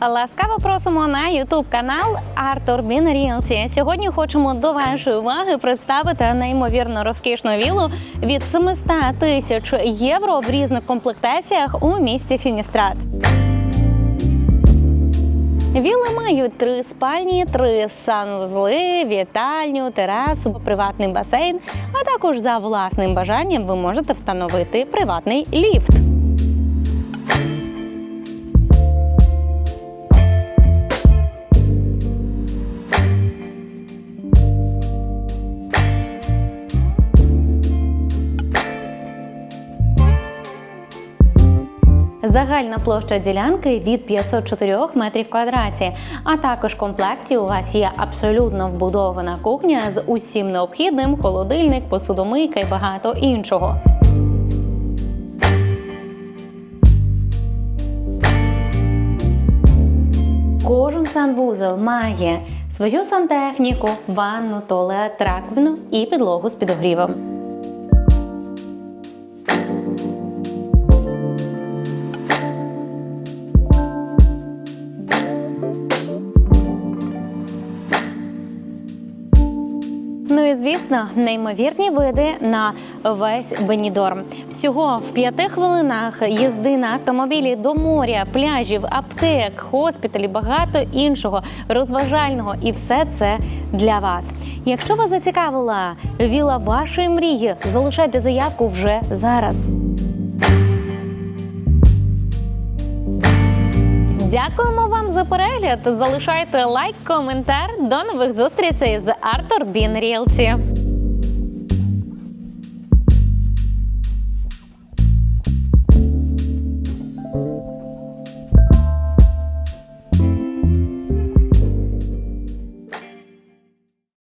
Ласкаво просимо на Ютуб канал Артур Бін. Сьогодні хочемо до вашої уваги представити неймовірно розкішну вілу від 700 тисяч євро в різних комплектаціях у місті Фіністрат. Віли мають три спальні, три санвузли, вітальню, терасу, приватний басейн, а також за власним бажанням ви можете встановити приватний ліфт. Загальна площа ділянки від 504 метрів квадраті. А також в комплекті у вас є абсолютно вбудована кухня з усім необхідним: холодильник, посудомийка і багато іншого. Кожен санвузол має свою сантехніку, ванну, туалет, раковину і підлогу з підогрівом. Ну і звісно, неймовірні види на весь Бенідорм. Всього в п'яти хвилинах їзди на автомобілі до моря, пляжів, аптек, хоспіталів, багато іншого розважального, і все це для вас. Якщо вас зацікавила віла вашої мрії, залишайте заявку вже зараз. Дякуємо вам за перегляд. Залишайте лайк, коментар. До нових зустрічей з Артур Бін Рілці.